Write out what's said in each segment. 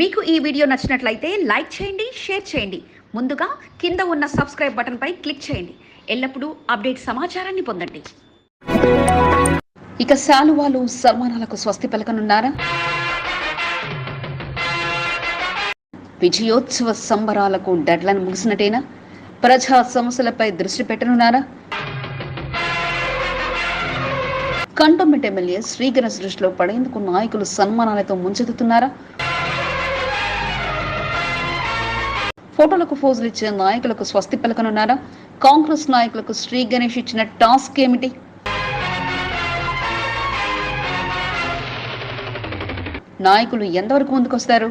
మీకు ఈ వీడియో నచ్చినట్లయితే లైక్ చేయండి షేర్ చేయండి. ముందుగా కింద ఉన్న సబ్స్క్రైబ్ బటన్పై క్లిక్ చేయండి. ఎల్లప్పుడూ అప్డేట్ సమాచారాన్ని పొందండి. ఇక శాలువాలు సన్మానాలకు స్వస్తి పలకనున్నారా? విజయోత్సవ సంబరాలకు డెడ్లైన్ ముగిసినట్టేనా? ప్రజా సమస్యలపై దృష్టి పెట్టనున్నారా? కంటోన్మెంట్ ఎమ్మెల్యే శ్రీగణేష్ దృష్టిలో పడేందుకు నాయకులు సన్మానాలతో ముంచెత్తుతున్నారా? ఫోటోలకు ఫోజులు ఇచ్చిన నాయకులకు స్వస్తి పలకనున్నారా? కాంగ్రెస్ నాయకులకు శ్రీ గణేష్ ఇచ్చిన టాస్క్ ఏమిటి? నాయకులు ఎంతవరకు ముందుకొస్తారు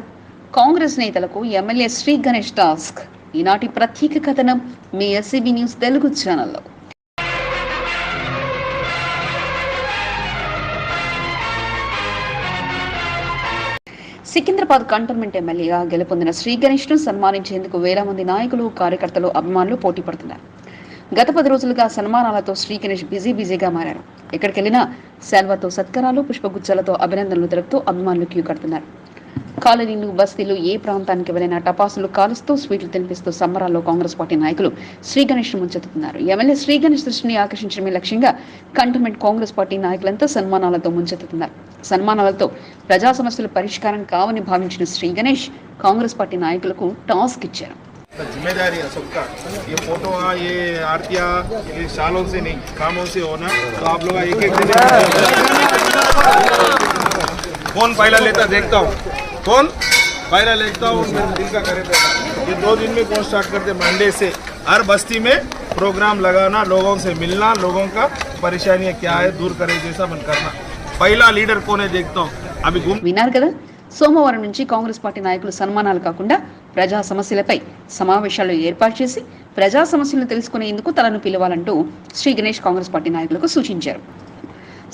కాంగ్రెస్ నేతలకు ఎమ్మెల్యే శ్రీ గణేష్ టాస్క్. ఈనాటి ప్రత్యేక కథనం మీ ఎస్సీబీ న్యూస్ తెలుగు ఛానల్లో. సికింద్రాబాద్ కంటోన్మెంట్ ఎమ్మెల్యేగా గెలుపొందిన శ్రీ గణేష్ను సన్మానించేందుకు వేల మంది నాయకులు కార్యకర్తలు అభిమానులు పోటీ పడుతున్నారు. గత పది రోజులుగా సన్మానాలతో శ్రీ గణేష్ బిజీ బిజీగా మారారు. ఎక్కడికి వెళ్ళినా సెల్వతో సత్కారాలు పుష్పగుచ్చాలతో అభినందనలు తెలుపుతూ అభిమానులు క్యూ కడుతున్నారు. కాలనీలు బస్తీలు ఏ ప్రాంతానికి వెళ్ళినా టపాసులు కాలుస్తూ స్వీట్లు తినిపిస్తూ సంబరాల్లో కాంగ్రెస్ పార్టీ నాయకులు శ్రీ గణేష్ ముంచెత్తుతున్నారు. ఎమ్మెల్యే శ్రీ గణేష్ దృష్టిని ఆకర్షించడమే లక్ష్యంగా కంటోన్మెంట్ కాంగ్రెస్ పార్టీ నాయకులంతా సన్మానాలతో ముంచెత్తుతున్నారు. సన్మానాలతో ప్రజా సమస్యలు పరిష్కారం కావని భావించిన శ్రీ గణేష్ కాంగ్రెస్ పార్టీ నాయకులకు టాస్క్ ఇచ్చారు तो जिम्मेदारी है सबका ये फोटो ये आरतियाँ ये सालों से नहीं कामों से होना तो आप लोग एक एक दिन कौन पहला लेता देखता हूँ कौन पहला लेता हूँ मैं दिल का करे पैसा ये दो दिन में कौन स्टार्ट करते मंडे से हर बस्ती में प्रोग्राम लगाना लोगों से मिलना लोगों का परेशानियाँ क्या है दूर करे जैसा मन करना పైలా లీడర్ కోనే దేక్తాం. అవి విన్నారు కదా? సోమవారం నుంచి కాంగ్రెస్ పార్టీ నాయకులు సన్మానాలు కాకుండా ప్రజా సమస్యలపై సమావేశాలు ఏర్పాటు చేసి ప్రజా సమస్యలను తెలుసుకునేందుకు తనను పిలవాలంటూ శ్రీ గణేష్ కాంగ్రెస్ పార్టీ నాయకులకు సూచించారు.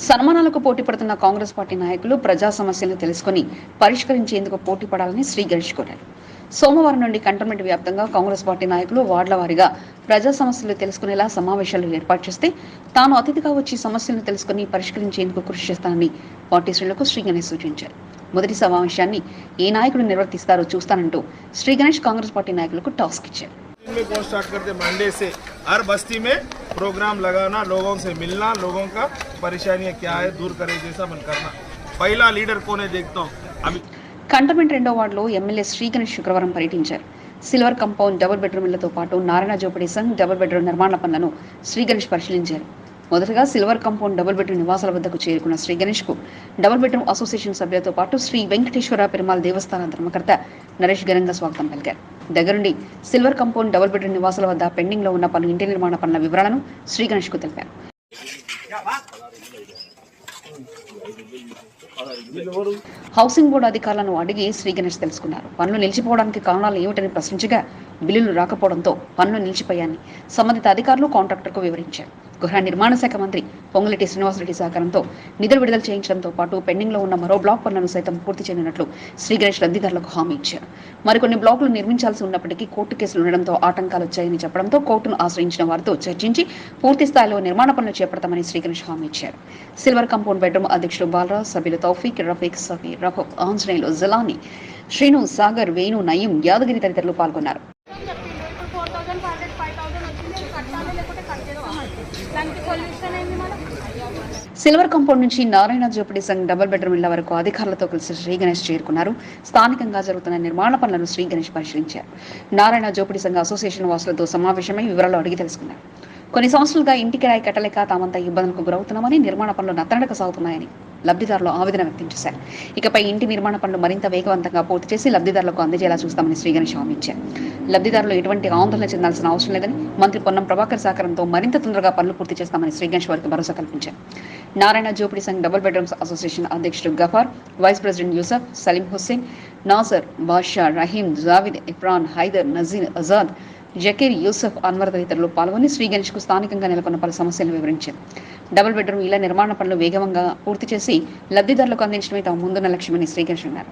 సన్మానాలకు పోటీ పడుతున్న కాంగ్రెస్ పార్టీ నాయకులు ప్రజా సమస్యలను తెలుసుకుని పరిష్కరించేందుకు పోటీ పడాలని శ్రీ గణేష్ కోరారు. సోమవారం నుండి కంటోన్మెంట్ వ్యాప్తంగా కాంగ్రెస్ పార్టీ నాయకులు వార్డుల వారీగా ప్రజా సమస్యలు తెలుసుకునేలా సమావేశాలు ఏర్పాటు చేస్తే తాను అతిథిగా వచ్చి సమస్యలను తెలుసుకుని పరిష్కరించేందుకు కృషి చేస్తానని పార్టీ శ్రేణులకు శ్రీ గణేష్ సూచించారు మొదటి సమావేశాన్ని ఏ నాయకుడు నిర్వర్తిస్తారో చూస్తానంటూ శ్రీ గణేష్ కాంగ్రెస్ పార్టీ నాయకులకు టాస్క్ ఇచ్చారు दिन में कौन स्टार्ट करते मंडे से हर बस्ती में प्रोग्राम लगाना लोगों से मिलना लोगों का परेशानियाँ क्या है दूर करे जैसा मन करना पहला लीडर कौन है देखता हूँ अभी కంటోన్మెంట్ రెండో వార్డులో ఎమ్మెల్యే శ్రీ గణేష్ శుక్రవారం పర్యటించారు. సిల్వర్ కంపౌండ్ డబుల్ బెడ్రూమ్ ఇళ్ళతో పాటు నారాయణ జోపడి సంఘ్ డబుల్ బెడ్రూమ్ నిర్మాణ పనులను శ్రీ గణేష్ పరిశీలించారు. మొదటగా సిల్వర్ కంపౌండ్ డబుల్ బెడ్రూమ్ నివాసాల వద్దకు చేరుకున్న శ్రీ గణేష్కు డబుల్ బెడ్రూమ్ అసోసియేషన్ సభ్యులతో పాటు శ్రీ వెంకటేశ్వర పెరుమాల్ దేవస్థాన ధర్మకర్త నరేష్ ఘనంగా స్వాగతం పలికారు. దగ్గరుండి సిల్వర్ కంపౌండ్ డబుల్ బెడ్రూమ్ నివాసాల వద్ద పెండింగ్లో ఉన్న పలు ఇంటి నిర్మాణ పనుల వివరాలను శ్రీ గణేష్కు తెలిపారు. హౌసింగ్ బోర్డు అధికారులను అడిగి శ్రీ గణేష్ తెలుసుకున్నారు. పనులు నిలిచిపోవడానికి కారణాలు ఏమిటని ప్రశ్నించగా బిల్లులు రాకపోవడంతో పనులు నిలిచిపోయాయని సంబంధిత అధికారులు కాంట్రాక్టర్కు వివరించారు. గృహ నిర్మాణ శాఖ మంత్రి పొంగులెట్టి శ్రీనివాసరెడ్డి సహకారంతో నిధులు విడుదల చేయించడంతో పాటు పెండింగ్లో ఉన్న మరో బ్లాక్ పనులను సైతం పూర్తి చేయనున్నట్లు శ్రీ గణేష్ లబ్ధిదారులకు హామీ ఇచ్చారు. మరికొన్ని బ్లాకులు నిర్మించాల్సి ఉన్నప్పటికీ కోర్టు కేసులు ఉండడంతో ఆటంకాలు వచ్చాయని చెప్పడంతో కోర్టును ఆశ్రయించిన వారితో చర్చించి పూర్తి స్థాయిలో నిర్మాణ పనులు చేపడతామని శ్రీ గణేష్ హామీ ఇచ్చారు. సిల్వర్ కంపౌండ్ బెడ్రూమ్ అధ్యక్షుడు బాలరాజ్ సభ్యులు తౌఫీక్ రఫీక్ సఫీ రఫక్ ఆంజనేయులు జలాని శ్రీను సాగర్ వేణు నయీం యాదగిరి తదితరులు పాల్గొన్నారు ఇప్పుడు four thousand five hundred five thousand వచ్చింది కట్టాలి లేకపోతే కట్టేస్తామండి దానికి సొల్యూషన్ ఏంది మనం సిల్వర్ కంపౌండ్ నుంచి నారాయణ జోపిడి సంఘ్ డబుల్ బెడ్రూమ్ ఇళ్ళ వరకు అధికారులతో కలిసి శ్రీ గణేష్ చేరుకున్నారు. స్థానికంగా జరుగుతున్న నిర్మాణ పనులను శ్రీ గణేష్ పరిశీలించారు. నారాయణ జోపిడి సంఘ అసోసియేషన్ వాసులతో సమావేశమై వివరాలు అడిగి తెలుసుకున్నారు. కొన్ని సంవత్సరాలుగా ఇంటికి రాయి కట్టలేక తామంతా ఇబ్బందులకు గురవుతున్నామని నిర్మాణ పనులు నత్తనడక సాగుతున్నాయని లబ్ధిదారులు ఆవేదన వ్యక్తం చేశారు. ఇకపై ఇంటి నిర్మాణ పనులు మరింత వేగవంతంగా పూర్తి చేసి లబ్ధిదారులకు అందజేలా చూస్తామని శ్రీగణేష్ హామీ ఇచ్చారు. లబ్ధిదారులు ఎటువంటి ఆందోళన చెందాల్సిన అవసరం లేదని మంత్రి పొన్నం ప్రభాకర్ సహకారంతో మరింత తొందరగా పనులు పూర్తి చేస్తామని శ్రీగణేష్ వారికి భరోసా కల్పించారు. Narayana Jopadi Sangh double bedrooms association అధ్యక్షుడు గఫార్ వైస్ ప్రెసిడెంట్ యూసఫ్ సలీం హుస్సేన్ నాసర్ బాషా రహీం జావిద్ ఇఫ్రాన్ హైదర్ నజీర్ అజాద్ జకీర్ యూసఫ్ అన్వర్ తదితరులు పాల్గొని శ్రీగణేష్కు స్థానికంగా నెలకొన్న పలు సమస్యలను వివరించారు. డబుల్ బెడ్రూమ్ ఇళ్ళ నిర్మాణ పనులు వేగంగా పూర్తి చేసి లబ్ధిదారులకు అందించడమే తమ ముందున్న లక్ష్యమని శ్రీకృష్ణ అన్నారు.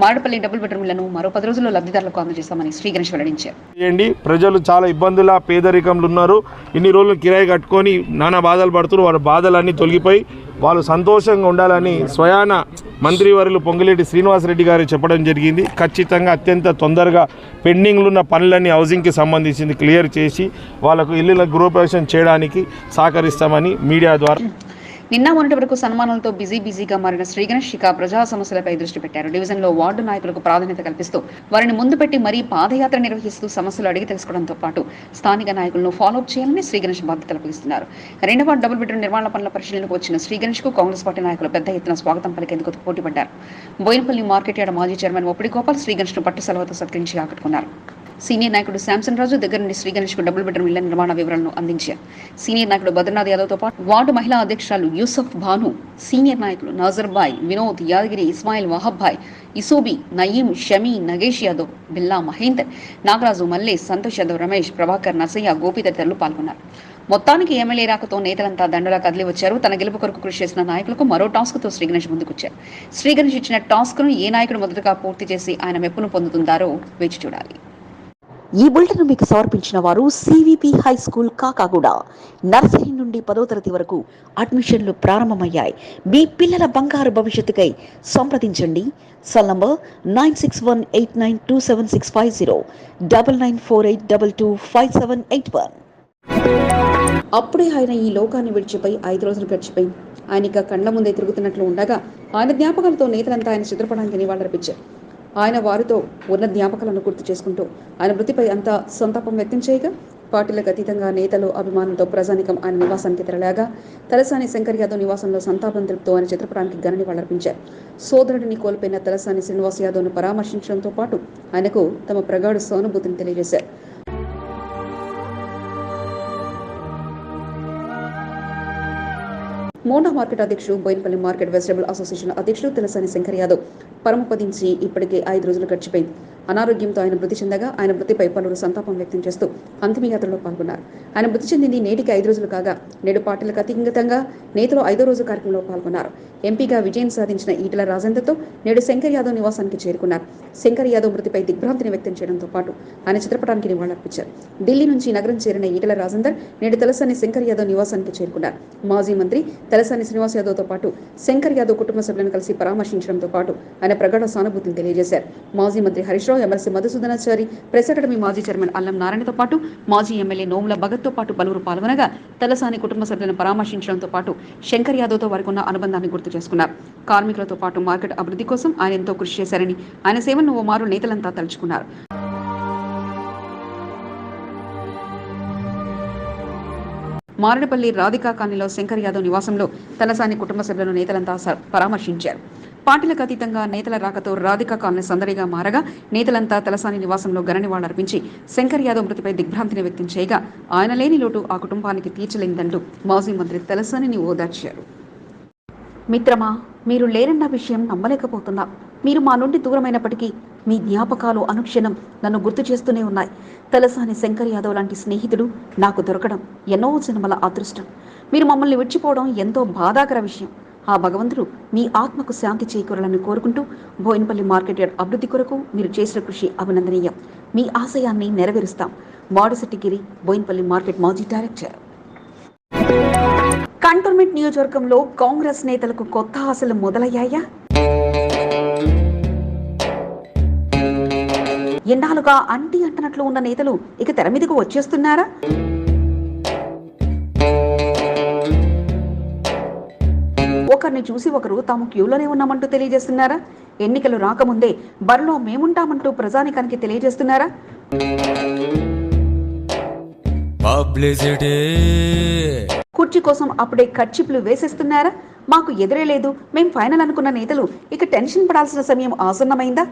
మారడపల్లి డబుల్ బెడ్రూమ్లను మరో పది రోజుల్లో లబ్ధిదారులకు అందజేస్తామని శ్రీ గణేష్ వెల్లడించారు. చేయండి. ప్రజలు చాలా ఇబ్బందుల పేదరికంలో ఉన్నారు. ఇన్ని రోజులు కిరాయి కట్టుకొని నానా బాధలు పడుతున్నారు. వారి బాధలన్నీ తొలగిపోయి వాళ్ళు సంతోషంగా ఉండాలని స్వయాన మంత్రివర్యులు పొంగిరెడ్డి శ్రీనివాసరెడ్డి గారు చెప్పడం జరిగింది. ఖచ్చితంగా అత్యంత తొందరగా పెండింగ్లు ఉన్న పనులన్నీ హౌసింగ్కి సంబంధించింది క్లియర్ చేసి వాళ్ళకు ఇల్లుల గృహప్రవేశం చేయడానికి సహకరిస్తామని మీడియా ద్వారా నిన్న మొన్నటి వరకు సన్మానాలతో బిజీ బిజీగా మారిన శ్రీ శిఖ ప్రజా సమస్యలపై దృష్టి పెట్టారు. డివిజన్లో వార్డు నాయకులకు ప్రాధాన్యత కల్పిస్తూ వారిని ముందు పెట్టి మరీ పాదయాత్ర నిర్వహిస్తూ సమస్యలు అడిగి తెలుసుకోవడంతో పాటు స్థానిక నాయకులను ఫాలోఅప్ చేయాలని శ్రీగణేష్ బాధ్యత బాధ్యతలు అప్పగిస్తున్నారు. రెండవ డబుల్ బెడ్రూమ్ నిర్మాణ పనుల పరిశీలనకు వచ్చిన శ్రీగణేష్కు కాంగ్రెస్ పార్టీ నాయకులు పెద్ద ఎత్తున స్వాగతం పలికేందుకు పోటీపడ్డారు. బోయినపల్లి మార్కెట్ యార్డ్ మాజీ చైర్మన్ ఒప్పిడి గోపాల్ శ్రీగణేష్ను పట్టు సెలవుతో సత్కరించి ఆకట్టుకున్నారు. సీనియర్ నాయకుడు శాంసన్ రాజు దగ్గర నుండి శ్రీ గణేష్కు డబుల్ బెడ్రూమ్ ఇళ్ళ నిర్మాణ వివరాలను అందించారు. సీనియర్ నాయకుడు బద్రీనాథ్ యాదవ్తో పాటు వార్డు మహిళా అధ్యక్షురాలు యూసఫ్ భాను సీనియర్ నాయకులు నాజర్ బాయ్ వినోద్ యాదగిరి ఇస్మాయిల్ వహబ్బాయ్ ఇసోబి నయీం షమీ నగేష్ యాదవ్ బిల్లా మహేందర్ నాగరాజు మల్లే సంతోష్ యాదవ్ రమేష్ ప్రభాకర్ నసయ్య గోపి తదితరులు పాల్గొన్నారు. మొత్తానికి ఎమ్మెల్యే రాకతో నేతలంతా దండలా కదిలి వచ్చారు. తన గెలుపు కొరకు కృషి చేసిన నాయకులకు మరో టాస్క్తో శ్రీ గణేష్ ముందుకొచ్చారు. శ్రీగణేష్ ఇచ్చిన టాస్క్ను ఏ నాయకుడు మొదటగా పూర్తి చేసి ఆయన మెప్పును పొందుతుందారో వేచి చూడాలి. ఈ బులెటిన్ మీకు సమర్పించిన వారు CVP high school Kakaguda. Nursery నుండి పదో తరగతి వరకు అడ్మిషన్లు ప్రారంభమయ్యాయి. మీ పిల్లల బంగారు భవిష్యత్తుకై సంప్రదించండి. Cell number nine six one eight nine two seven six five zero double nine four eight double two five seven eight one. అప్పుడే ఆయన ఈ లోకాన్ని విడిచిపోయి ఐదు రోజులు గడిచిపోయి ఆయన ఇక కళ్ళ ముందే తిరుగుతున్నట్లు ఉండగా ఆయన జ్ఞాపకాలతో నేతలంతా ఆయన చిత్రపటానికి నివాళులర్పించారు. ఆయన వారితో ఉన్న జ్ఞాపకాలను గుర్తు చేసుకుంటూ ఆయన మృతిపై అంతా సంతాపం వ్యక్తం చేయగా పార్టీలకు అతీతంగా నేతలు అభిమానంతో ప్రజానికం ఆయన నివాసానికి తెరలేగా తలసాని శంకర్ యాదవ్ నివాసంలో సంతాపం తెలుపుతూ ఆయన చిత్రపటానికి ఘన నివాళులర్పించారు సోదరుడిని కోల్పోయిన తలసాని శ్రీనివాస్ యాదవ్ను పరామర్శించడంతో పాటు ఆయనకు తమ ప్రగాఢ సానుభూతిని తెలియజేశారు. మోండా మార్కెట్ అధ్యక్షుడు బోయినపల్లి మార్కెట్ వెజిటబుల్ అసోసియేషన్ అధ్యక్షుడు తెలసాని శంకర్ యాదవ్. పరమపదించి ఇప్పటికే ఐదు రోజులు గడిచిపోయింది. అనారోగ్యంతో ఆయన మృతి చెందగా ఆయన మృతిపై పలువురు సంతాపం వ్యక్తం చేస్తూ అంతిమయాత్రలో పాల్గొన్నారు. ఆయన మృతి చెందింది నేటికి ఐదు రోజులు కాగా నేడు పార్టీలకు అతీతంగా నేతలు ఐదో రోజు కార్యక్రమంలో పాల్గొన్నారు. ఎంపీగా విజయం సాధించిన ఈటల రాజేందర్తో నేడు శంకర్ యాదవ్ నివాసానికి చేరుకున్నారు. శంకర్ యాదవ్ మృతిపై దిగ్భ్రాంతిని వ్యక్తం చేయడంతో పాటు ఆయన చిత్రపటానికి నివాళులర్పించారు. ఢిల్లీ నుంచి నగరం చేరిన ఈటల రాజేందర్ నేడు తలసాని శంకర్ యాదవ్ నివాసానికి చేరుకున్నారు. మాజీ మంత్రి తలసాని శ్రీనివాస్ యాదవ్తో పాటు శంకర్ యాదవ్ కుటుంబ సభ్యులను కలిసి పరామర్శించడంతో పాటు ఆయన ప్రగాఢ సానుభూతిని తెలియజేశారు. మాజీ మంత్రి Harish Rao MLC Madhusudhanachari press academy మాజీ చైర్మన్ అల్లం నారాయణతో పాటు మాజీ ఎమ్మెల్యే నోముల భగత్తో పాటు పలువురు పాల్గొనగా తలసాని కుటుంబ సభ్యులను పరామర్శించడంతో పాటు శంకర్ యాదవ్తో వారికి ఉన్న అనుబంధాన్ని గుర్తు చేసుకున్నారు. కార్మికులతో పాటు మార్కెట్ అభివృద్ధి కోసం ఆయన ఎంతో కృషి చేశారని ఆయన సేవను ఓ మారు నేతలంతా తలుచుకున్నారు. మారడపల్లి రాధికా కాలనీలో శంకర్ యాదవ్ నివాసంలో తలసాని కుటుంబ సభ్యులను నేతలంతా పరామర్శించారు. పార్టీలకు అతీతంగా నేతల రాకతో రాధికా కాలనీ సందడిగా మారగా నేతలంతా తలసాని నివాసంలో ఘన అర్పించి శంకర్ యాదవ్ మృతిపై దిగ్భ్రాంతిని వ్యక్తం చేయగా ఆయన లేని లోటు ఆ కుటుంబానికి తీర్చలేందంటూ మాజీ మంత్రి తలసానిని ఓదార్చారు. మిత్రమా మీరు లేరన్న విషయం నమ్మలేకపోతున్నా. మీరు మా నుండి దూరమైనప్పటికీ మీ జ్ఞాపకాలు అనుక్షణం నన్ను గుర్తు చేస్తూనే ఉన్నాయి. తలసాని శంకర్ యాదవ్ లాంటి స్నేహితుడు నాకు దొరకడం ఎన్నో జన్మల అదృష్టం. మీరు మమ్మల్ని విడిచిపోవడం ఎంతో బాధాకర విషయం. ఆ భగవంతుడు మీ ఆత్మకు శాంతి చేకూరాలని కోరుకుంటూ బోయినపల్లి మార్కెట్ యార్డ్ అభివృద్ధి కొరకు మీరు చేసిన కృషి అభినందనీయం. మీ ఆశయాన్ని నెరవేరుస్తాం. మాడిశెట్టిగిరి బోయినపల్లి మార్కెట్ మాజీ డైరెక్టర్. కంటోన్మెంట్ నియోజకవర్గంలో కాంగ్రెస్ నేతలకు కొత్త ఆశలు మొదలయ్యాయా? ఎన్నాళ్ళుగా అంటి అంటనట్లు ఉన్న నేతలు ఇక తెర మీదకు వచ్చేస్తున్నారా? ఒకరిని చూసి ఒకరు తాము క్యూలోనే ఉన్నామంటూ తెలియజేస్తున్నారా? ఎన్నికలు రాకముందే బరిలో మేముంటామంటూ ప్రజానికానికి తెలియజేస్తున్నారా? కుర్చీ కోసం అప్పుడే ఖర్చిపులు వేసేస్తున్నారా? మాకు ఎదురే లేదు. మేం ఫైనల్ అనుకున్న నేతలు ఇక టెన్షన్ పడాల్సిన సమయం ఆసన్నమైందా?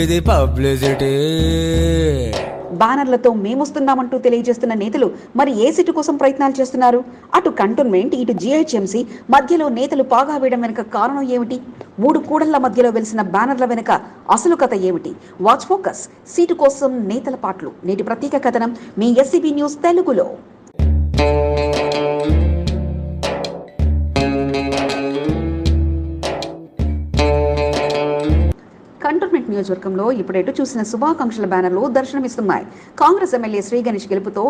ఇది పబ్లిసిటీ బ్యానర్లతో మేమొస్తున్నామంటూ తెలియజేస్తున్న నేతలు మరి ఏ సీటు కోసం ప్రయత్నాలు చేస్తున్నారు? అటు కంటోన్మెంట్ ఇటు జీహెచ్ఎంసీ మధ్యలో నేతలు పాగా వేయడం వెనుక కారణం ఏమిటి? మూడు కూడళ్ళ మధ్యలో వెలిసిన బ్యానర్ల వెనుక అసలు కథ ఏమిటి? వాచ్ ఫోకస్ సీటు కోసం నేతల పాటలు. నేటి ప్రత్యేక కథనం మీ ఎస్సీబీ న్యూస్ తెలుగులో. నియోజకవర్గంలో ఇప్పుడు చూసిన శుభాకాంక్షల బ్యానర్లు దర్శనమిస్తున్నాయి. కాంగ్రెస్ ఎమ్మెల్యే శ్రీ గణేష్ గెలుపుతో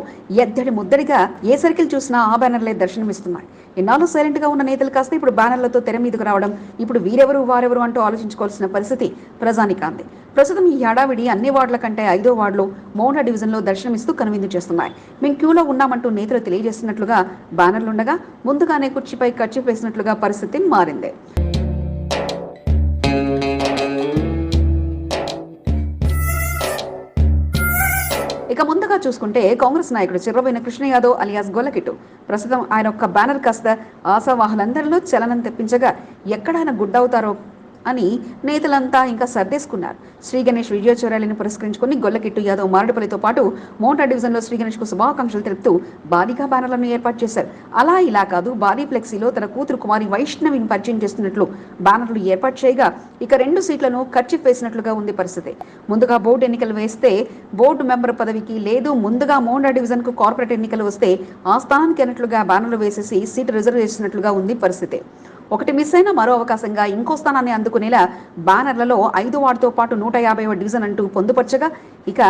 ఎద్దడి ముద్దడిగా ఏ సర్కిల్ చూసినా ఆ బ్యానర్లే దర్శనమిస్తున్నాయి. ఎన్నాళ్ళు సైలెంట్గా ఉన్న నేతలు కాస్త ఇప్పుడు బ్యానర్లతో తెర మీదకు రావడం ఇప్పుడు వీరెవరు వారెవరు అంటూ ఆలోచించుకోవాల్సిన పరిస్థితి ప్రజానికాంది. ప్రస్తుతం ఈ హడావిడి అన్ని వార్డుల కంటే ఐదో వార్డులో మౌన డివిజన్లో దర్శనమిస్తూ కనువిందు చేస్తున్నాయి. మేము క్యూలో ఉన్నామంటూ నేతలు తెలియజేస్తున్నట్లుగా బ్యానర్లుండగా ముందుగానే కుర్చీపై ఖర్చు వేసినట్లుగా పరిస్థితి మారింది. ఇక ముందుగా చూసుకుంటే కాంగ్రెస్ నాయకుడు చిర్రబోయిన కృష్ణ యాదవ్ అలియాస్ గొల్లకిట్టు ప్రస్తుతం ఆయన ఒక్క బ్యానర్ కాస్త ఆశావాహులందరిలో చలనం తెప్పించగా ఎక్కడ ఆయన గుడ్డవుతారో అని నేతలంతా ఇంకా సర్దేసుకున్నారు. శ్రీ గణేష్ విజయ చౌర్యాలను పురస్కరించుకుని గొల్లకిట్టు యాదవ్ మారడుపల్లితో పాటు మోటార్ డివిజన్లో శ్రీ గణేష్కు శుభాకాంక్షలు తెలుపుతూ భారీగా బ్యానర్లను ఏర్పాటు చేశారు. అలా ఇలా కాదు భారీ ఫ్లెక్సీలో తన కూతురు కుమారి వైష్ణవిని పరిచయం చేస్తున్నట్లు బ్యానర్లు ఏర్పాటు చేయగా ఇక రెండు సీట్లను ఖర్చు వేసినట్లుగా ఉంది పరిస్థితి. ముందుగా బోర్డు ఎన్నికలు వేస్తే బోర్డు మెంబర్ పదవికి లేదు ముందుగా మోండా డివిజన్కు కార్పొరేట్ ఎన్నికలు వస్తే ఆ స్థానానికి అన్నట్లుగా బ్యానర్లు వేసేసి సీటు రిజర్వ్ చేసినట్లుగా ఉంది పరిస్థితి. ఒకటి మిస్ అయినా మరో అవకాశంగా ఇంకో స్థానాన్ని అందుకునేలా బ్యానర్లలో ఐదు వార్డుతో పాటు నూట యాభై డివిజన్ అంటూ పొందుపరచగా ఇక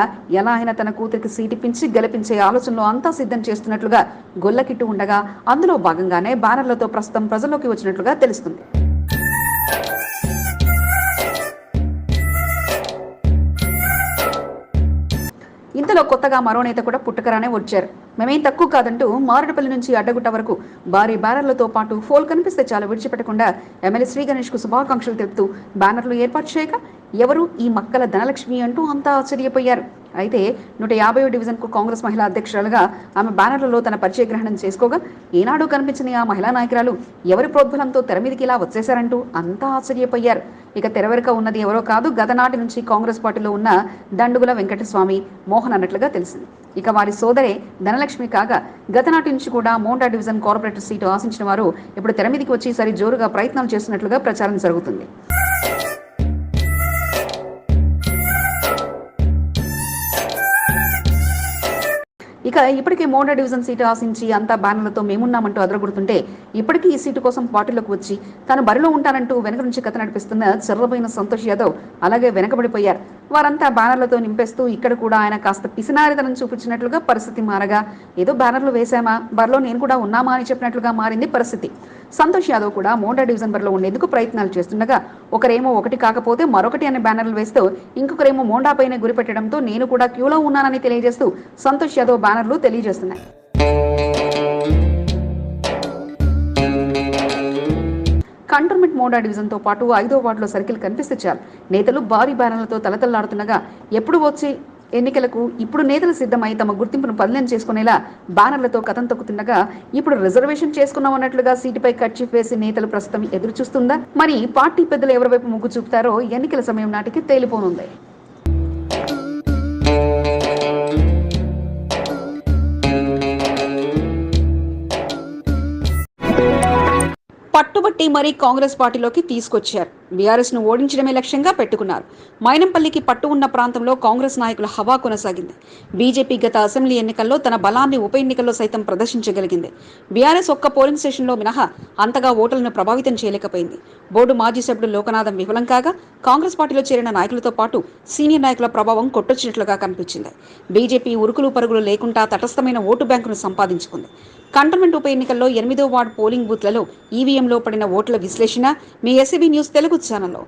ఎలా అయినా తన కూతురికి సీటిప్పించి గెలిపించే ఆలోచనలో అంతా సిద్ధం చేస్తున్నట్లుగా గొల్లకిట్టు ఉండగా అందులో భాగంగానే బ్యానర్లతో ప్రస్తుతం ప్రజల్లోకి వచ్చినట్లుగా తెలుస్తుంది. ఇంతలో కొత్తగా మరో నేత కూడా పుట్టకరానే వచ్చారు. మేమేం తక్కువ కాదంటూ మారడుపల్లి నుంచి అడ్డగుట్ట వరకు భారీ బ్యానర్లతో పాటు ఫోల్ కనిపిస్తే చాలు విడిచిపెట్టకుండా ఎమ్మెల్యే శ్రీ గణేష్కు శుభాకాంక్షలు తెలుపుతూ బ్యానర్లు ఏర్పాటు చేయక ఎవరు? ఈ మక్కల ధనలక్ష్మి అంటూ అంతా ఆశ్చర్యపోయారు. అయితే నూట యాభై డివిజన్కు కాంగ్రెస్ మహిళా అధ్యక్షురాలుగా ఆమె బ్యానర్లలో తన పరిచయ గ్రహణం చేసుకోగా ఏనాడు కనిపించిన ఆ మహిళా నాయకురాలు ఎవరి ప్రోద్బలంతో తెర మీదకి ఇలా వచ్చేశారంటూ అంతా ఆశ్చర్యపోయారు. ఇక తెర ఉన్నది ఎవరో కాదు గతనాటి నుంచి కాంగ్రెస్ పార్టీలో ఉన్న దండుగుల వెంకటస్వామి మోహన్ అన్నట్లుగా తెలిసింది. ఇక వారి సోదరే ధనలక్ష్మి కాగా గతనాటి నుంచి కూడా మోండా డివిజన్ కార్పొరేటర్ సీటు ఆశించిన వారు ఇప్పుడు తెర మీదకి వచ్చి జోరుగా ప్రయత్నాలు చేస్తున్నట్లుగా ప్రచారం జరుగుతుంది. ఇక ఇప్పటికే మోడా డివిజన్ సీటు ఆశించి అంతా బ్యానర్లతో మేమున్నామంటూ అదరగొడుతుంటే ఇప్పటికీ ఈ సీటు కోసం పార్టీలోకి వచ్చి తాను బరిలో ఉంటానంటూ వెనక నుంచి కథ నడిపిస్తున్న చెర్రబోయిన సంతోష్ యాదవ్ అలాగే వెనకబడిపోయారు. వారంతా బ్యానర్లతో నింపేస్తూ ఇక్కడ కూడా ఆయన కాస్త పిసినారితనం చూపించినట్లుగా పరిస్థితి మారగా ఏదో బ్యానర్లు వేశామా? బరిలో నేను కూడా ఉన్నామా? అని చెప్పినట్లుగా మారింది పరిస్థితి. సంతోష్ యాదవ్ కూడా మోండా డివిజన్ బరిలో ఉండేందుకు ప్రయత్నాలు చేస్తుండగా ఒకరేమో ఒకటి కాకపోతే మరొకటి అనే బ్యానర్లు వేస్తూ ఇంకొకరేమో మోండా పైన గురిపెట్టడంతో నేను కూడా క్యూలో ఉన్నానని తెలియజేస్తూ సంతోష్ యాదవ్ బ్యానర్లు తెలియజేస్తున్నాయి. కంటోన్మెంట్ మోడా డివిజన్తో పాటు ఐదో వార్డులో సర్కిల్ కనిపిస్తే చాలు. నేతలు భారీ బ్యానర్లతో తలతల్లాడుతుండగా ఎప్పుడు వచ్చి ఎన్నికలకు ఇప్పుడు నేతలు సిద్ధమై తమ గుర్తింపును పదిలం చేసుకునేలా బ్యానర్లతో కథం తొక్కుతుండగా ఇప్పుడు రిజర్వేషన్ చేసుకున్నాం అన్నట్లుగా సీటుపై కర్చీఫ్ వేసి నేతలు ప్రస్తుతం ఎదురు చూస్తుందా మరి పార్టీ పెద్దలు ఎవరి వైపు మొగ్గు చూపుతారో ఎన్నికల సమయం నాటికి తేలిపోనుంది. పట్టుబట్టి మరీ కాంగ్రెస్ పార్టీలోకి తీసుకొచ్చారు. బీఆర్ఎస్ను ఓడించడమే లక్ష్యంగా పెట్టుకున్నారు. మైనంపల్లికి పట్టు ఉన్న ప్రాంతంలో కాంగ్రెస్ నాయకుల హవా కొనసాగింది. బీజేపీ గత అసెంబ్లీ ఎన్నికల్లో తన బలాన్ని ఉప ఎన్నికల్లో సైతం ప్రదర్శించగలిగింది. బీఆర్ఎస్ ఒక్క పోలింగ్ స్టేషన్లో మినహా అంతగా ఓటర్లను ప్రభావితం చేయలేకపోయింది. బోర్డు మాజీ సభ్యుడు లోకనాథం విఫలం కాగా కాంగ్రెస్ పార్టీలో చేరిన నాయకులతో పాటు సీనియర్ నాయకుల ప్రభావం కొట్టొచ్చినట్లుగా కనిపించింది. బీజేపీ ఉరుకులు పరుగులు లేకుండా తటస్థమైన ఓటు బ్యాంకును సంపాదించుకుంది. కంటోన్మెంట్ ఉప ఎన్నికల్లో ఎనిమిదో వార్డు పోలింగ్ బూత్లలో ఈవీఎంలో పడిన ఓట్ల విశ్లేషణ మీ ఎస్సీబీ న్యూస్ తెలుగు ఛానల్లో.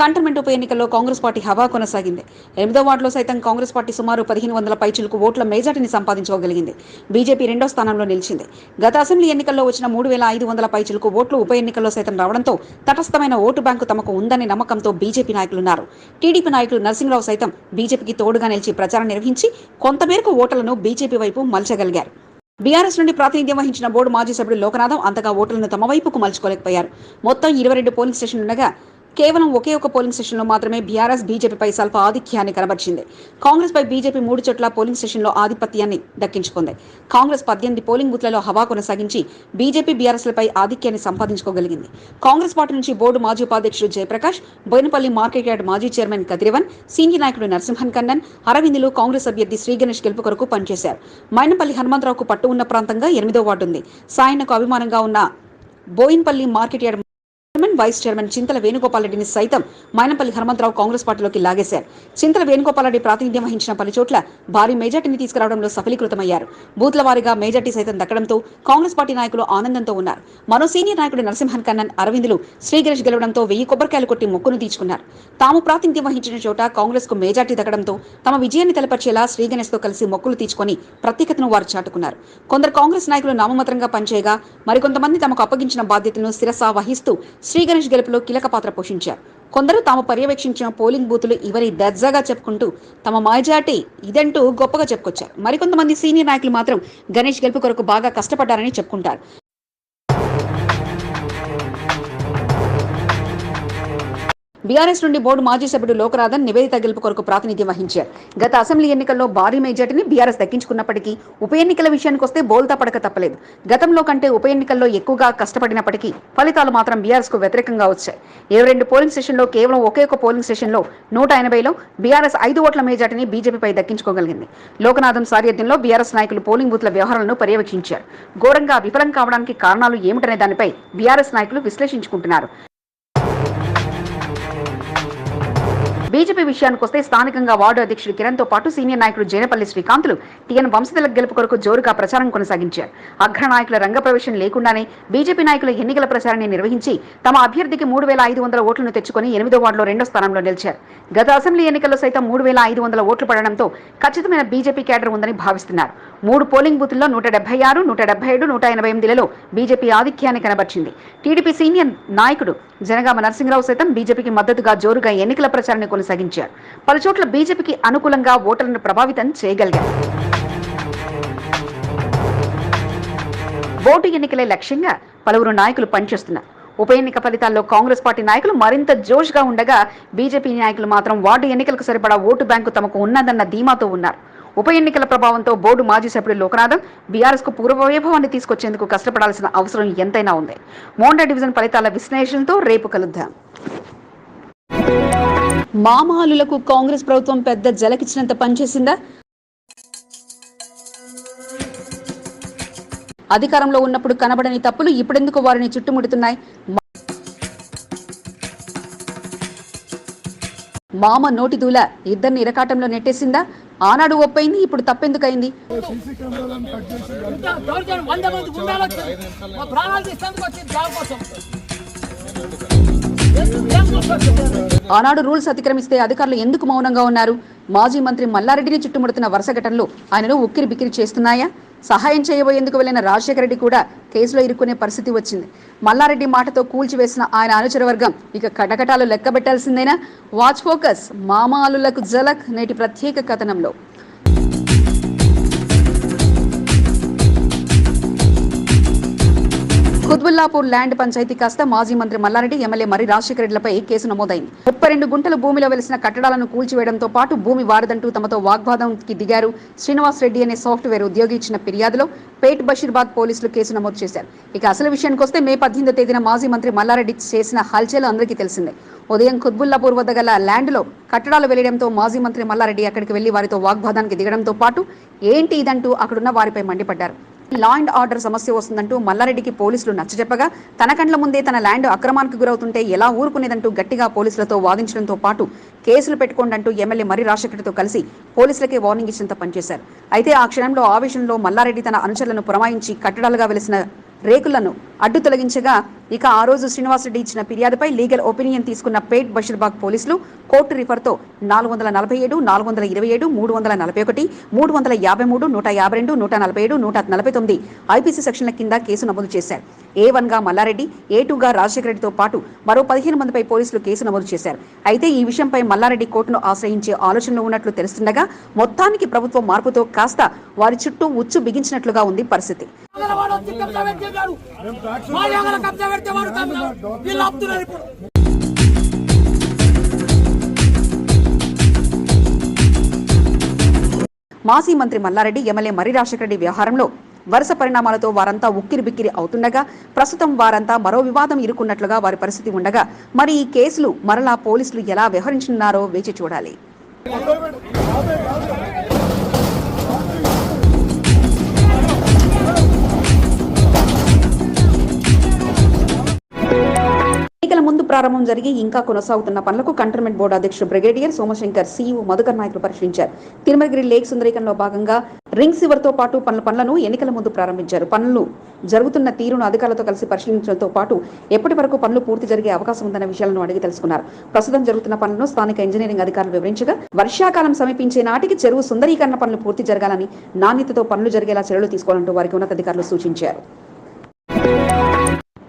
కంటోన్మెంట్ ఉప ఎన్నికల్లో కాంగ్రెస్ పార్టీ హవా కొనసాగింది. ఎనిమిదో వార్డులో సైతం కాంగ్రెస్ పార్టీ సుమారు పదిహేను వందల పైచులకు ఓట్ల మెజార్టీని సంపాదించుకోగలిగింది. బీజేపీ రెండో స్థానంలో నిలిచింది. గత అసెంబ్లీ ఎన్నికల్లో వచ్చిన మూడు వేల ఐదు వందల పైచులకు ఓట్లు ఉప ఎన్నికల్లో సైతం రావడంతో తటస్థమైన ఓటు బ్యాంకు తమకు ఉందనే నమ్మకంతో బీజేపీ నాయకులున్నారు. టీడీపీ నాయకులు నరసింహరావు సైతం బీజేపీకి తోడుగా నిలిచి ప్రచారం నిర్వహించి కొంతమేరకు ఓట్లను బీజేపీ వైపు మలచగలిగారు. బీఆర్ఎస్ నుండి ప్రాతినిధ్యం వహించిన బోర్డు మాజీ సభ్యుడు లోకనాథం అంతగా ఓట్లను తమ వైపుకు మలుచుకోలేకపోయారు. మొత్తం ఇరవై రెండు పోలింగ్ స్టేషన్లు ఉండగా కేవలం ఒకే ఒక పోలింగ్ స్టేషన్లో మాత్రమే బీఆర్ఎస్ బీజేపీపై స్వల్ప ఆధిక్యాన్ని కనబర్చింది. కాంగ్రెస్ పై బీజేపీ మూడు చోట్ల పోలింగ్ స్టేషన్లో ఆధిపత్యాన్ని దక్కించుకుంది. కాంగ్రెస్ పద్దెనిమిది పోలింగ్ బూత్లలో హవా కొనసాగించి బీజేపీ బీఆర్ఎస్లపై ఆధిక్యాన్ని సంపాదించుకోగలిగింది. కాంగ్రెస్ పార్టీ నుంచి బోర్డు మాజీ ఉపాధ్యక్షుడు జయప్రకాష్ బోయినపల్లి మార్కెట్ యార్డ్ మాజీ చైర్మన్ కదిరివన్ సీనియర్ నాయకుడు నరసింహన్ కన్నన్ అరవిందులు కాంగ్రెస్ అభ్యర్థి శ్రీ గణేష్ గెలుపు కొరకు పనిచేశారు. మైనపల్లి హనుమంతరావుకు పట్టు ఉన్న ప్రాంతంగా ఎనిమిదో వార్డు ఉంది. సాయన్నకు అభిమానంగా ఉన్న Bowenpally market yard chairman vice chairman Chintala వేణుగోపాలరెడ్డిని సైతం మైనంపల్లి హనుమంతరావు కాంగ్రెస్ పార్టీలోకి లాగేశారు. చింతల వేణుగోపాలరెడ్డి ప్రాతినిధ్యం వహించిన పలు చోట్ల భారీ మెజార్టీని తీసుకురావడంలో సఫలీకృతమయ్యారు. బూత్ల వారీగా మెజార్టీ సైతం దక్కడంతో కాంగ్రెస్ పార్టీ నాయకులు ఆనందంతో ఉన్నారు. మరో సీనియర్ నాయకుడు నరసింహన్ కన్నన్ అరవిందులు శ్రీగిరీష్ గెలవడంతో వెయ్యి కొబ్బరికాయలు కొట్టి మొక్కును తీర్చుకున్నారు. తాము ప్రాతినిధ్యం వహించిన చోట కాంగ్రెస్కు మెజార్టీ దక్కడంతో తమ విజయాన్ని తెలపర్చేలా శ్రీగణేష్తో కలిసి మొక్కులు తీర్చుకొని ప్రత్యేకతను వారు చాటుకున్నారు. కొందరు కాంగ్రెస్ నాయకులు నామమాత్రంగా పనిచేయగా మరికొంతమంది తమకు అప్పగించిన బాధ్యతను శిరసా వహిస్తూ శ్రీ గణేష్ గెలుపులో కీలక పాత్ర పోషించారు. కొందరు తాము పర్యవేక్షించిన పోలింగ్ బూతులు ఇవరి దర్జాగా చెప్పుకుంటూ తమ మాజాటి ఇదంటూ గొప్పగా చెప్పుకొచ్చారు. మరికొంతమంది సీనియర్ నాయకులు మాత్రం గణేష్ గెలుపు కొరకు బాగా కష్టపడ్డారని చెప్పుకుంటారు. బీఆర్ఎస్ నుండి బోర్డు మాజీ సభ్యుడు లోకరాధన్ నివేదిత గెలుపు కొరకు ప్రాతినిధ్యం వహించారు. గత అసెంబ్లీ ఎన్నికల్లో భారీ మెజార్టీని బీఆర్ఎస్ దక్కించుకున్నప్పటికీ ఉప ఎన్నికల విషయానికి వస్తే బోల్తా పడక తప్పలేదు. గతంలో కంటే ఉప ఎన్నికల్లో ఎక్కువగా కష్టపడినప్పటికీ ఫలితాలు మాత్రం బీఆర్ఎస్కు వ్యతిరేకంగా వచ్చాయి. ఇరవై రెండు పోలింగ్ స్టేషన్లో కేవలం ఒకే ఒక పోలింగ్ స్టేషన్లో నూట ఎనభైలో బీఆర్ఎస్ ఐదు ఓట్ల మెజార్టీని బీజేపీపై దక్కించుకోగలిగింది. లోకనాథన్ సారథ్యంలో బీఆర్ఎస్ నాయకులు పోలింగ్ బూత్ల వ్యవహారాలను పర్యవేక్షించారు. ఘోరంగా విఫలం కావడానికి కారణాలు ఏమిటనే దానిపై బీఆర్ఎస్ నాయకులు విశ్లేషించుకుంటున్నారు. బీజేపీ విషయానికి వస్తే స్థానికంగా వార్డు అధ్యక్షుడు కిరణ్తో పాటు సీనియర్ నాయకుడు జైనపల్లి శ్రీకాంతులు టీఎన్ వంశతిలక్ గెలుపు కొరకు జోరుగా ప్రచారం కొనసాగించారు. అగ్ర నాయకుల రంగప్రవేశం లేకుండానే బీజేపీ నాయకులు ఎన్నికల ప్రచారాన్ని నిర్వహించి తమ అభ్యర్థికి మూడు వేల ఐదు వందల ఓట్లను తెచ్చుకొని ఎనిమిదో వార్డులో రెండో స్థానంలో నిలిచారు. గత అసెంబ్లీ ఎన్నికల్లో సైతం మూడు వేల ఐదు వందల ఓట్లు పడడంతో ఖచ్చితమైన బీజేపీ కేడర్ ఉందని భావిస్తున్నారు. మూడు పోలింగ్ బూతుల్లో నూట డెబ్బై ఆరు నూట డెబ్బై ఏడు నూట ఎనభై ఎనిమిదిలలో బీజేపీ ఆధిక్యాన్ని కనబర్చింది. టీడీపీ సీనియర్ నాయకుడు జనగామ నరసింహరావు సైతం బీజేపీకి మద్దతుగా జోరుగా ఎన్నికల ప్రచారాన్ని కొనసాగించారు. పలుచోట్ల బీజేపీకి అనుకూలంగా ఓటర్లను ప్రభావితం చేయగలిగారు. ఓటు ఎన్నికలే లక్ష్యంగా పలువురు నాయకులు పనిచేస్తున్నారు. ఉప ఎన్నిక ఫలితాల్లో కాంగ్రెస్ పార్టీ నాయకులు మరింత జోష్గా ఉండగా బీజేపీ నాయకులు మాత్రం వార్డు ఎన్నికలకు సరిపడా ఓటు బ్యాంకు తమకు ఉన్నదన్న ధీమాతో ఉన్నారు. ఉప ఎన్నికల ప్రభావంతో బోర్డు మాజీ సభ్యుడు లోకనాథం బీఆర్ఎస్కు పూర్వ వైభవాన్ని తీసుకొచ్చేందుకు కష్టపడాల్సిన అవసరం ఎంతైనా ఉంది. మోండా డివిజన్ ఫలితాల విశ్లేషణతో రేపు కలుద్దాం. మామాలులకు కాంగ్రెస్ ప్రభుత్వం పెద్ద జలకిచ్చినంత పనిచేసిందా? అధికారంలో ఉన్నప్పుడు కనబడని తప్పులు ఇప్పుడెందుకు వారిని చుట్టుముడుతున్నాయి? మామ నోటి దూల ఇద్దరిని ఇరకాటంలో నెట్టేసిందా? ఆనాడు ఒప్పైంది ఇప్పుడు తప్పెందుకైంది? ప్రాణాలు ఆనాడు రూల్స్ అతిక్రమిస్తే అధికారులు ఎందుకు మౌనంగా ఉన్నారు? మాజీ మంత్రి మల్లారెడ్డిని చుట్టుముడుతున్న వరుస ఘటనలు ఆయనను ఉక్కిరి బిక్కిరి చేస్తున్నాయా? సహాయం చేయబోయేందుకు వెళ్ళిన రాజశేఖర రెడ్డి కూడా కేసులో ఇరుక్కునే పరిస్థితి వచ్చింది. మల్లారెడ్డి మాటతో కూల్చివేసిన ఆయన అనుచర వర్గం ఇక కటకటాలు లెక్కబెట్టాల్సిందేనా? వాచ్ ఫోకస్ మామాలులకు జలక్ నేటి ప్రత్యేక కథనంలో. కుత్బుల్లాపూర్ ల్యాండ్ పంచాయతీ కాస్త మాజీ మంత్రి మల్లారెడ్డి ఎమ్మెల్యే మరి రాజశేఖర రెడ్డిలపై కేసు నమోదైంది. ముప్పై రెండు గుంటలు భూమిలో వెలిసిన కట్టడాలను కూల్చివేయడంతో పాటు భూమి వారదంటూ తమతో వాగ్వాదంకి దిగారు శ్రీనివాస్ రెడ్డి అనే సాఫ్ట్వేర్ ఉద్యోగి ఇచ్చిన ఫిర్యాదులో పేట్ బషీర్బాద్ పోలీసులు కేసు నమోదు చేశారు. ఇక అసలు విషయానికి వస్తే మే పద్దెనిమిదో తేదీన మాజీ మంత్రి మల్లారెడ్డి చేసిన హల్చల్ అందరికీ తెలిసిందే. ఉదయం కుత్బుల్లాపూర్ వద్ద గల ల్యాండ్లో కట్టడాలు వెళ్ళడంతో మాజీ మంత్రి మల్లారెడ్డి అక్కడికి వెళ్ళి వారితో వాగ్వాదానికి దిగడంతో పాటు ఏంటి ఇదంటూ అక్కడున్న వారిపై మండిపడ్డారు. లా అండ్ ఆర్డర్ సమస్య వస్తుందంటూ మల్లారెడ్డికి పోలీసులు నచ్చజెప్పగా తన కండ్ల ముందే తన ల్యాండ్ అక్రమానికి గురవుతుంటే ఎలా ఊరుకునేదంటూ గట్టిగా పోలీసులతో వాదించడంతో పాటు కేసులు పెట్టుకోండంటూ ఎమ్మెల్యే మర్రి రాజశేఖర్తో కలిసి పోలీసులకే వార్నింగ్ ఇచ్చేంత పనిచేశారు. అయితే ఆ క్షణంలో ఆవేశంలో మల్లారెడ్డి తన అనుచరులను పురమాయించి కట్టడాలుగా వెలిసిన రేకులను అడ్డు తొలగించగా ఇక ఆ రోజు శ్రీనివాసరెడ్డి ఇచ్చిన ఫిర్యాదుపై లీగల్ ఒపీనియన్ తీసుకున్న పేట్ బషీర్బాగ్ పోలీసులు కోర్టు రిఫర్తో నాలుగు వందల నలభై ఏడు నాలుగు వందల ఇరవై ఏడు మూడు వందల నలభై ఒకటి మూడు వందల యాభై మూడు నూట యాభై రెండు నూట నలభై ఏడు నూట నలభై తొమ్మిది ఐపీసీ సెక్షన్ల కింద కేసు నమోదు చేశారు. ఏ వన్గా మల్లారెడ్డి ఏ టూగా రాజశేఖర రెడ్డితో పాటు మరో పదిహేను మందిపై పోలీసులు కేసు నమోదు చేశారు. అయితే ఈ విషయంపై మల్లారెడ్డి కోర్టును ఆశ్రయించే ఆలోచనలో ఉన్నట్లు తెలుస్తుండగా మొత్తానికి ప్రభుత్వం మార్పుతో కాస్త వారి చుట్టూ ఉచ్చు బిగించినట్లుగా ఉంది పరిస్థితి. చేశారు కబ్జా మా కబ్జా పెడితే వాడు వీళ్ళు ఆపుతున్నారు ఇప్పుడు. మాజీ మంత్రి మల్లారెడ్డి ఎమ్మెల్యే మర్రి రాజశేఖర రెడ్డి వ్యవహారంలో వరుస పరిణామాలతో వారంతా ఉక్కిరి బిక్కిరి అవుతుండగా ప్రస్తుతం వారంతా మరో వివాదం ఇరుకున్నట్లుగా వారి పరిస్థితి ఉండగా మరి ఈ కేసులు మరలా పోలీసులు ఎలా వ్యవహరించనున్నారో వేచి చూడాలి. ముందు ప్రారంభం జరిగి ఇంకా కొనసాగుతున్న పనులకు కంటోన్మెంట్ బోర్డు అధ్యక్షుడు బ్రిగేడియర్ సోమశంకర్ సీఈఓ మధుకర్ నాయకులు పరిశీలించారు. తిరుమలగిరి లేక్ సుందరీకరణలో భాగంగా రింగ్ సివర్తో పాటు పనుల పనులను ఎన్నికల ముందు ప్రారంభించారు. పనులు జరుగుతున్న తీరును అధికారులతో కలిసి పరిశీలించడంతో పాటు ఎప్పటి వరకు పనులు పూర్తి జరిగే అవకాశం ఉందన్న విషయాలను అడిగి తెలుసుకున్నారు. ప్రస్తుతం జరుగుతున్న పనులను స్థానిక ఇంజనీరింగ్ అధికారులు వివరించగా వర్షాకాలం సమీపించే నాటికి చెరువు సుందరీకరణ పనులు పూర్తి జరగాలని నాణ్యతతో పనులు జరిగేలా చర్యలు తీసుకోవాలంటూ వారికి ఉన్నతాధికారులు సూచించారు.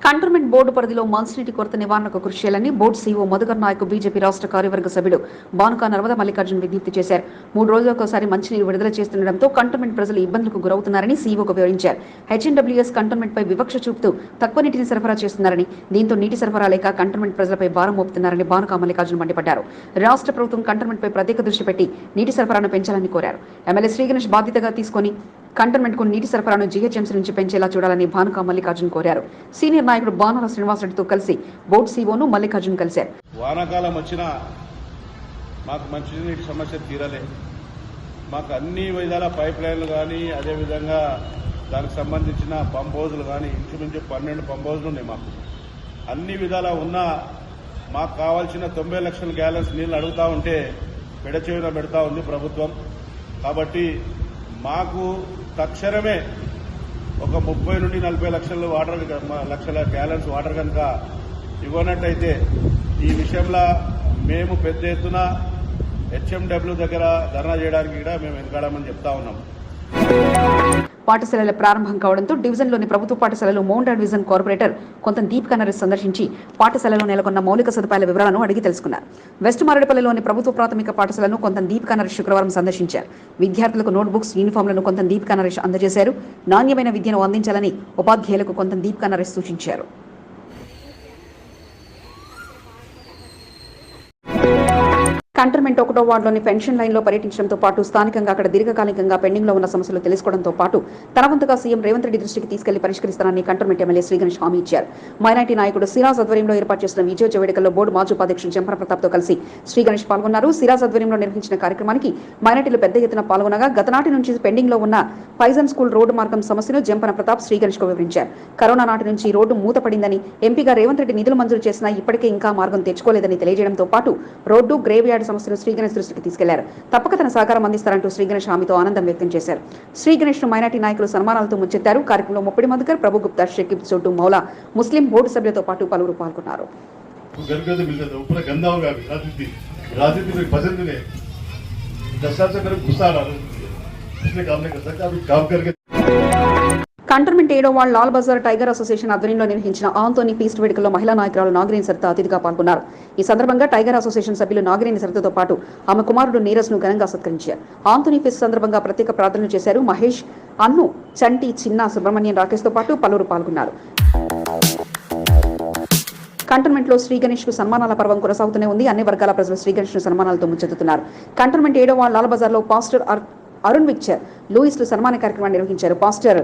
కంటోన్మెంట్ బోర్డు పరిధిలో మంచినీటి కొరత నివారణకు కృషి చేయాలని బోర్డు సీఓ మధుకర్ నాయకు బీజేపీ రాష్ట్ర కార్యవర్గ సభ్యుడు బానుకా నర్మద మల్లికార్జున్ విజ్ఞప్తి చేశారు. మూడు రోజులకోసారి మంచినీరు విడుదల చేస్తుండటంతో కంటోన్మెంట్ ప్రజలు ఇబ్బందులకు గురవుతున్నారని సీఈఓకు వివరించారు. హెచ్ఎన్డబ్ల్యూఎస్ కంటోన్మెంట్ పై వివక్ష చూపుతూ తక్కువ నీటిని సరఫరా చేస్తున్నారని దీంతో నీటి సరఫరా లేక కంటోన్మెంట్ ప్రజలపై భారం మోపుతున్నారని బానుకా మల్లికార్జున్ మండిపడ్డారు. రాష్ట్ర ప్రభుత్వం కంటోన్మెంట్ పై ప్రత్యేక దృష్టి పెట్టి నీటి సరఫరాను పెంచాలని కోరారు. ఎమ్మెల్యే శ్రీ గణేష్ బాధ్యతగా తీసుకొని కంటోన్మెంట్కు నీటి సరఫరాను జీహెచ్ఎంసీ నుంచి పెంచేలా చూడాలని భానుక మల్లికార్జున్ కోరారు. సీనియర్ నాయకుడు బాణాల శ్రీనివాసరెడ్డితో కలిసి బోర్డు సీఓను మల్లికార్జున్ కలిశారు. వానాకాలం వచ్చినా మాకు మంచినీటి సమస్య తీరలే. మాకు అన్ని విధాల పైప్ లైన్లు కానీ అదేవిధంగా దానికి సంబంధించిన పంప్ హౌజులు కానీ ఇంచుమించు పన్నెండు పంప్ హౌజులు ఉన్నాయి మాకు. అన్ని విధాలా ఉన్నా మాకు కావాల్సిన తొంభై లక్షల గ్యాలన్స్ నీళ్ళు అడుగుతా ఉంటే పెడచెవిన పెడతా ఉంది ప్రభుత్వం. కాబట్టి మాకు తక్షణమే ఒక ముప్పై నుండి నలభై లక్షల వాటర్ లక్షల గ్యాలన్స్ వాటర్ కనుక ఇవ్వనట్టయితే ఈ విషయంలో మేము పెద్ద ఎత్తున హెచ్ఎండబ్ల్యూ దగ్గర ధర్నా చేయడానికి కూడా మేము వెనకాడమని చెప్తా ఉన్నాం. పాఠశాలల ప్రారంభం కావడంతో డివిజన్లోని ప్రభుత్వ పాఠశాలలు మౌండా డివిజన్ కార్పొరేటర్ కొంత దీప్ నరేష్ సందర్శించి పాఠశాలలో నెలకొన్న మౌలిక సదుపాయాల వివరాలను అడిగి తెలుసుకున్నారు. వెస్ట్ మారేడుపల్లిలోని ప్రభుత్వ ప్రాథమిక పాఠశాలను కొంత దీపికా నరేష్ శుక్రవారం సందర్శించారు. విద్యార్థులకు నోట్బుక్స్ యూనిఫామ్లను కొంత దీప్ నరేష్ అందజేశారు. నాణ్యమైన విద్యను అందించాలని ఉపాధ్యాయులకు కొంత దీప్ నరేష్ సూచించారు. కంటోన్మెంట్ ఒకటో వార్డులోని పెన్షన్ లైన్లో పర్యటించడంతో పాటు స్థానికంగా అక్కడ దీర్ఘకాలికంగా పెండింగ్లో ఉన్న సమస్యలు తెలుసుకోవడంతో పాటు తన వంతుగా సీఎం రేవంత్ రెడ్డి దృష్టికి తీసుకెళ్ళి పరిష్కరిస్తానని కంటర్మెంట్ ఎమ్మెల్యే శ్రీ గణేష్ హామీ ఇచ్చారు. మైనార్టీ నాయకుడు సిరాజ్ ఆధ్వర్యంలో ఏర్పాటు చేసిన విజయోత్సవ వేడుకల్లో బోర్డు మాజీ ఉపాధ్యక్షుడు జంపన ప్రతాప్తో కలిసి శ్రీ గణేష్ పాల్గొన్నారు. సిరాజ్ ఆధ్వర్యంలో నిర్వహించిన కార్యక్రమానికి మైనార్టీలు పెద్ద ఎత్తున పాల్గొనగా గతనాటి నుంచి పెండింగ్లో ఉన్న పైజన్ స్కూల్ రోడ్డు మార్గం సమస్యను జంపన ప్రతాప్ శ్రీ గణేష్కు వివరించారు. కరోనా నాటి నుంచి రోడ్డు మూతపడిందని ఎంపీగా రేవంత్ రెడ్డి నిధులు మంజూరు చేసినా ఇప్పటికే ఇంకా మార్గం తెచ్చుకోలేదని తెలియజేయడంతో పాటు రోడ్డు గ్రేవ్ యార్డ్ సమస్యను శ్రీ గణేష్ దృష్టికి తీసుకెళ్లారు తప్పక తన సహకారం అందిస్తారంటూ శ్రీ గణేష్ హామీతో ఆనందం వ్యక్తం చేశారు శ్రీ గణేష్ ను మైనార్టీ నాయకులు సన్మానాలతో ముంచెత్తారు కార్యక్రమంలో ముప్పిడి మధుకర్ ప్రభు గుప్తా షకీబ్ చోటు మౌలా ముస్లిం బోర్డు సభ్యులతో పాటు పలువురు పాల్గొన్నారు घर घर से मिल जाता है ऊपर गंदा होगा अभी राजनीति राजनीति में पसंद नहीं दस साल से मेरे गुस्सा आ रहा है इसलिए काम नहीं कर सकता अभी काम करके కంటోన్మెంట్ ఏడో ward Lal Bazar tiger association ఆధ్వర్యంలో నిర్వహించిన ఆంతోని పీస్ట్ వేడుకల్లో మహిళా నాయకురాలు నాగిరేని సరిత అతిథిగా పాల్గొన్నారు. ఈ సందర్భంగా టైగర్ అసోసియేషన్ సభ్యులు నాగిరేని సరితతో పాటు ఆమె కుమారుడు నీరజ్ను ఘనంగా సత్కరించారు. ఆంతోని ఫీస్ట్ సందర్భంగా ప్రత్యేక ప్రార్థనలు చేశారు మహేష్ అన్ను చంటి చిన్న సుబ్రహ్మణ్యం రాకేష్తో పాటు పలువురు పాల్గొన్నారు. కంటోన్మెంట్లో శ్రీ గణేష్కు సన్మానాల పర్వం కొనసాగుతూనే ఉంది. అన్ని వర్గాల ప్రజలు శ్రీ గణేష్ను సన్మానాలతో ముంచెత్తుతున్నారు కంటోన్మెంట్ ఏడో వార్డ్ లాల్ బజార్లో పాస్టర్ అరుణ్ విక్చర్ లూయిస్లు సన్మాన కార్యక్రమాన్ని నిర్వహించారు. పాస్టర్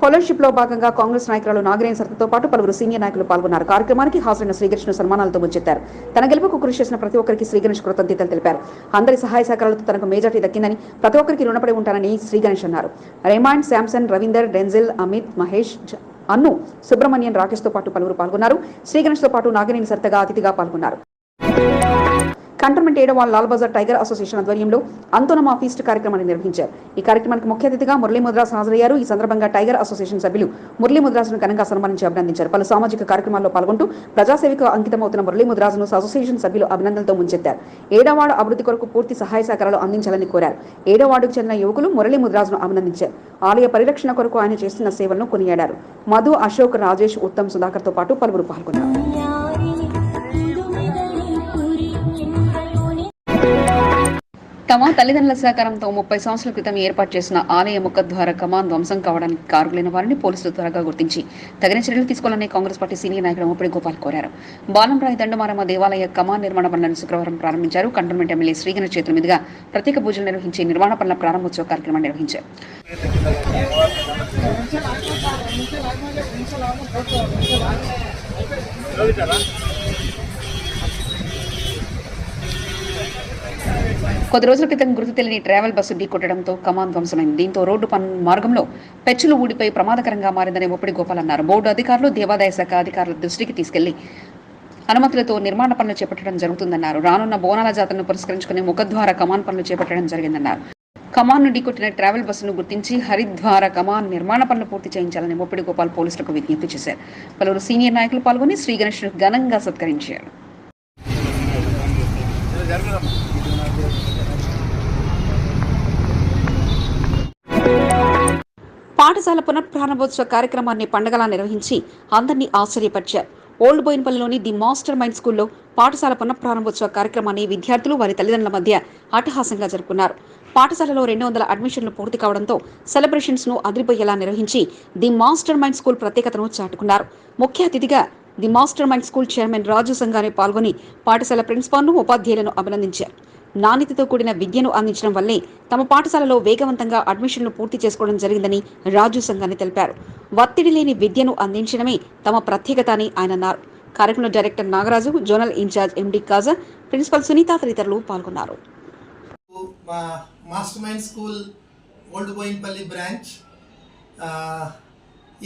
ఫెలోషిప్లో భాగంగా కాంగ్రెస్ నాయకురాలు నాగరేన్ సరితతో పాటు పలువురు సీనియర్ నాయకులు పాల్గొన్నారు. కార్యక్రమానికి హాజరైన శ్రీకృష్ణ సన్మానాలతో ముంచెత్తారు. తన గెలుపుకు కృషి చేసిన ప్రతి ఒక్కరికి శ్రీగణేష్ కృతజ్ఞతలు తెలిపారు. అందరి సహాయ సహకారాలతో తనకు మేజార్టీ దక్కిందని ప్రతి ఒక్కరికి రుణపడి ఉంటానని శ్రీగణేష్ అన్నారు. Raymond Samson Ravinder Denzil Amit Mahesh Annu Subramanian రాకేష్తో పాటు పలువురు పాల్గొన్నారు. శ్రీగణేష్తో పాటు నాగరేని సరితగా అతిథిగా పాల్గొన్నారు. కంటోన్మెంట్ ఏడవ లాల్ బజార్ టైగర్ అసోసియేషన్ ఆధ్వర్యంలో అంతోనమా ఫీస్ట్ కార్యక్రమాన్ని నిర్వహించారు. ఈ కార్యక్రమానికి ముఖ్య అతిథిగా మురళీ ముద్రాస్ హాజరయ్యారు. ఈ సందర్భంగా టైగర్ అసోసియేషన్ సభ్యులు మురళీ ముద్రాసును ఘనంగా సన్మానించి అభినందించారు. పలు సామాజిక కార్యక్రమాల్లో పాల్గొంటూ ప్రజాసేవకు అంకితమవుతున్న మురళీ ముద్రాసును అసోసియేషన్ సభ్యులు అభినందనతో ముంచెత్తారు. ఏడవాడ అభివృద్ధి కొరకు పూర్తి సహాయ సహకారాలు అందించాలని కోరారు. ఏడవాడుకు చెందిన యువకులు మురళీ ముద్రాజును అభినందించారు. ఆలయ పరిరక్షణ కొరకు ఆయన చేస్తున్న సేవలను కొనియాడారు. మధు అశోక్ రాజేష్ ఉత్తమ్ సుధాకర్తో పాటు పలువురు పాల్గొన్నారు. తమ తల్లిదండ్రుల సహకారంతో ముప్పై సంవత్సరాల క్రితం ఏర్పాటు చేసిన ఆలయ ముఖద్వార కమాన్ ధ్వంసం కావడానికి కారులైన వారిని పోలీసులు త్వరగా గుర్తించి తగిన చర్యలు తీసుకోవాలని కాంగ్రెస్ పార్టీ సీనియర్ నాయకుడు ముప్పటి గోపాల్ కోరారు. బాలంరాయ్ దండమారమ్మ దేవాలయ కమాన్ నిర్మాణ పనులను శుక్రవారం ప్రారంభించారు. కంటోన్మెంట్ ఎమ్మెల్యే శ్రీగణ చేతుల మీదుగా ప్రత్యేక పూజలు నిర్వహించి నిర్మాణ పనుల ప్రారంభోత్సవ కార్యక్రమం నిర్వహించారు. కొద్ది రోజుల క్రితం గుర్తు తెలియని ట్రావెల్ బస్సు ఢీకొట్టడంతో కమాన్ ధ్వంసమైంది. దీంతో రోడ్డు పన్ మార్గంలో పెచ్చులు ఊడిపై ప్రమాదకరంగా మారిందని ఒప్పటి గోపాల్ అన్నారు. బోర్డు అధికారులు దేవాదాయ శాఖ అధికారుల దృష్టికి తీసుకెళ్ళి అనుమతులతో నిర్మాణ పనులు చేపట్టడం జరుగుతుందన్నారు. రానున్న బోనాల జాతరను పురస్కరించుకుని ముఖద్వార కమాన్ పనులు చేపట్టడం జరిగిందన్నారు. కమాన్ నుండి కొట్టిన ట్రావెల్ బస్సును గుర్తించి హరిద్వార కమాన్ నిర్మాణ పనులు పూర్తి చేయించాలని ముప్పిడి గోపాల్ పోలీసులకు విజ్ఞప్తి చేశారు. పలువురు సీనియర్ నాయకులు పాల్గొని శ్రీ గణేష్ను ఘనంగా సత్కరించారు. పాఠశాల పునఃప్రారంభోత్సవ కార్యక్రమాన్ని పండగలా నిర్వహించి అందరినీ ఆశ్చర్యపరిచారు. ఓల్డ్ బోయిన్పల్లిలోని ది మాస్టర్ మైండ్ స్కూల్లో పాఠశాల పునఃప్రారంభోత్సవ కార్యక్రమాన్ని విద్యార్థులు వారి తల్లిదండ్రుల మధ్య అట్టహాసంగా జరుపుకున్నారు. పాఠశాలలో రెండు వందల అడ్మిషన్లు పూర్తి కావడంతో సెలబ్రేషన్స్ను అదిరిపోయేలా నిర్వహించి ది మాస్టర్ మైండ్ స్కూల్ ప్రత్యేకతను చాటుకున్నారు. ముఖ్య అతిథిగా the master mind school chairman Raju Sangane పాల్గొని పాఠశాల ప్రిన్సిపాల్ను ఉపాధ్యాయులను అభినందించారు. నాణ్యతతో కూడిన విద్యను అందించడం వల్లే తమ పాఠశాలలో వేగవంతంగా అడ్మిషన్లు పూర్తి చేసుకోవడం జరిగిందని రాజు సంఘాన్ని తెలిపారు. ఒత్తిడి లేని విద్యను అందించడమే తమ ప్రత్యేకత అని ఆయన అన్నారు. కార్యక్రమంలో director Nagaraju zonal in charge MD Khaja principal Sunitha తదితరులు పాల్గొన్నారు. మా master mind school old Bowenpally branch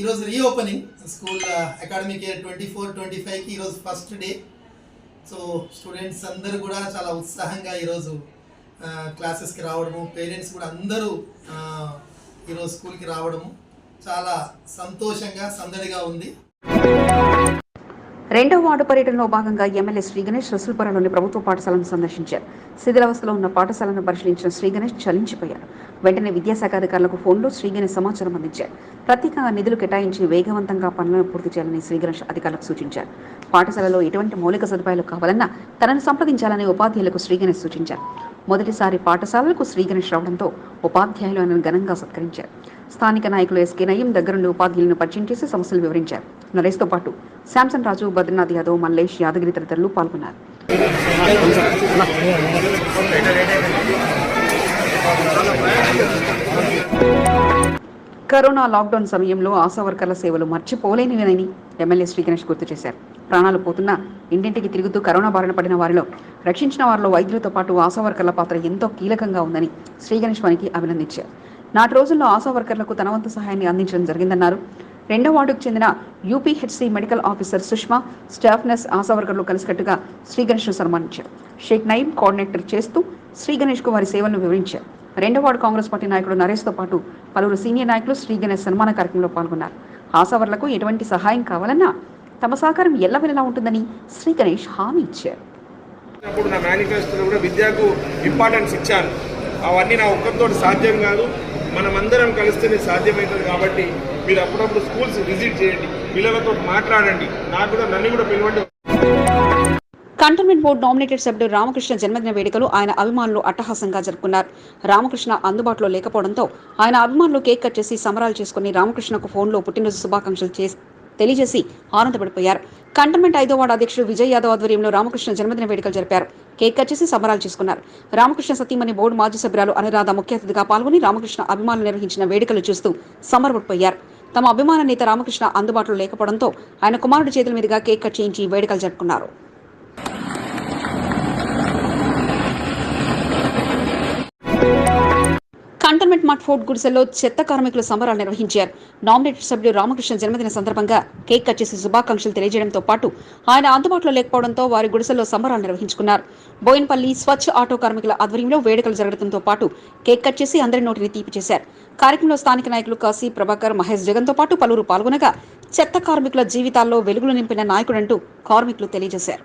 ఈరోజు reopening school academic year twenty four twenty ఫైవ్కి ఈరోజు ఫస్ట్ డే. సో స్టూడెంట్స్ అందరూ కూడా చాలా ఉత్సాహంగా ఈరోజు క్లాసెస్కి రావడము పేరెంట్స్ కూడా అందరూ ఈరోజు స్కూల్కి రావడము చాలా సంతోషంగా సందడిగా ఉంది. రెండో వార్డు పర్యటనలో భాగంగా ఎమ్మెల్యే శ్రీ గణేష్ రసూల్పురంలోని ప్రభుత్వ పాఠశాలను సందర్శించారు. శిథిలావస్థలో ఉన్న పాఠశాలను పరిశీలించిన శ్రీ గణేష్ చలించిపోయారు. వెంటనే విద్యాశాఖ అధికారులకు ఫోన్లో శ్రీ గణేష్ సమాచారం అందించారు. ప్రత్యేకంగా నిధులు కేటాయించి వేగవంతంగా పనులను పూర్తి చేయాలని శ్రీ గణేష్ అధికారులకు సూచించారు. పాఠశాలలో ఎటువంటి మౌలిక సదుపాయాలు కావాలన్నా తనను సంప్రదించాలని ఉపాధ్యాయులకు శ్రీ గణేష్ సూచించారు. మొదటిసారి పాఠశాలలకు శ్రీ గణేష్ రావడంతో ఉపాధ్యాయులు ఆయనను ఘనంగా సత్కరించారు. స్థానిక నాయకులు ఎస్కే నయం దగ్గరుండి ఉపాధ్యాయులను పరిచయం చేసి సమస్యలు వివరించారు. నరేష్తో పాటు శాంసన్ రాజు బద్రీనాథ్ యాదవ్ మల్లేష్ యాదగిరి తదితరులు పాల్గొన్నారు. కరోనా లాక్డౌన్ సమయంలో ఆశా వర్కర్ల సేవలు మర్చిపోలేనివేనని ఎమ్మెల్యే శ్రీ గణేష్ గుర్తు చేశారు. ప్రాణాలు పోతున్నా ఇంటింటికి తిరుగుతూ కరోనా బారిన పడిన వారిలో రక్షించిన వారిలో వైద్యులతో పాటు ఆశా వర్కర్ల పాత్ర ఎంతో కీలకంగా ఉందని శ్రీ గణేష్ వారికి అభినందించారు. నాటి రోజుల్లో ఆశా వర్కర్లకు తన వంతు సహాయాన్ని అందించడం జరిగిందన్నారు. రెండో వార్డుకు చెందిన UPHC medical officer Sushma staff nurse Asha వర్కర్లు కలిసికట్టుగా శ్రీ గణేష్ను సన్మానించారు. షేక్ నయీం కోఆర్డినేటర్ చేస్తూ శ్రీ గణేష్కు వారి సేవలను వివరించారు. రెండో వార్డు కాంగ్రెస్ పార్టీ నాయకుడు నరేష్తో పాటు పలువురు సీనియర్ నాయకులు శ్రీ గణేష్ సన్మాన కార్యక్రమంలో పాల్గొన్నారు. ఆశావర్లకు ఎటువంటి సహాయం కావాలన్నా తమ సహకారం ఎల్లవెల్లలా ఉంటుందని శ్రీ గణేష్ హామీ ఇచ్చారు. నా మేనిఫెస్టోలో కూడా విద్యకు ఇంపార్టెన్స్ ఇచ్చాను అవన్నీ నా ఒక్కరితో సాధ్యం కాదు. మనమందరం కలిస్తేనే సాధ్యమవుతుంది కాబట్టి మీరు అప్పుడప్పుడు స్కూల్స్ విజిట్ చేయండి పిల్లలతో మాట్లాడండి. నాకు కూడా నన్ను కూడా పిలవండి. కంటోన్మెంట్ బోర్డు నామినేటెడ్ సభ్యుడు రామకృష్ణ జన్మదిన వేడుకలు ఆయన అభిమానులు అట్టహాసంగా జరుపుకున్నారు. రామకృష్ణ అందుబాటులో లేకపోవడంతో ఆయన అభిమానులు కేక్ కట్ చేసి సంబరాలు చేసుకుని రామకృష్ణకు ఫోన్లో పుట్టినరోజు శుభాకాంక్షలు చేసి తెలియజేసి ఆనందపడిపోయారు. కంటోన్మెంట్ ఐదో వార్డు అధ్యక్షుడు విజయ్ యాదవ్ ఆధ్వర్యంలో రామకృష్ణ జన్మదిన వేడుకలు జరిపారు. కేక్ కట్ చేసి సంబరాలు చేసుకున్నారు. రామకృష్ణ సతీమణి బోర్డు మాజీ సభ్యురాలు అనురాధ ముఖ్య అతిథిగా పాల్గొని రామకృష్ణ అభిమానులు నిర్వహించిన వేడుకలు చూస్తూ సంబరపడిపోయారు తమ అభిమాన నేత రామకృష్ణ అందుబాటులో లేకపోవడంతో ఆయన కుమారుడి చేతుల మీదుగా కేక్ కట్ చేయించి వేడుకలు జరుపుకున్నారు. కంటోన్మెంట్ మట్ ఫోర్ట్ గుడిసెల్లో చెత్త కార్మికులు సంబరాలు నిర్వహించారు. నామినేటెడ్ సభ్యుడు రామకృష్ణ జన్మదిన సందర్భంగా కేక్ కట్ చేసి శుభాకాంక్షలు తెలియజేయడంతో పాటు ఆయన అందుబాటులో లేకపోవడంతో వారి గుడిసెల్లో సంబరాలు నిర్వహించుకున్నారు. బోయిన్పల్లి స్వచ్ఛ ఆటో కార్మికుల ఆధ్వర్యంలో వేడుకలు జరగడంతో పాటు కేక్ కట్ చేసి అందరి నోటిని తీపి చేశారు. కార్యక్రమంలో స్థానిక నాయకులు కాశీ ప్రభాకర్ మహేష్ జగన్తో పాటు పలువురు పాల్గొనగా చెత్త కార్మికుల జీవితాల్లో వెలుగులు నింపిన నాయకుడంటూ కార్మికులు తెలియజేశారు.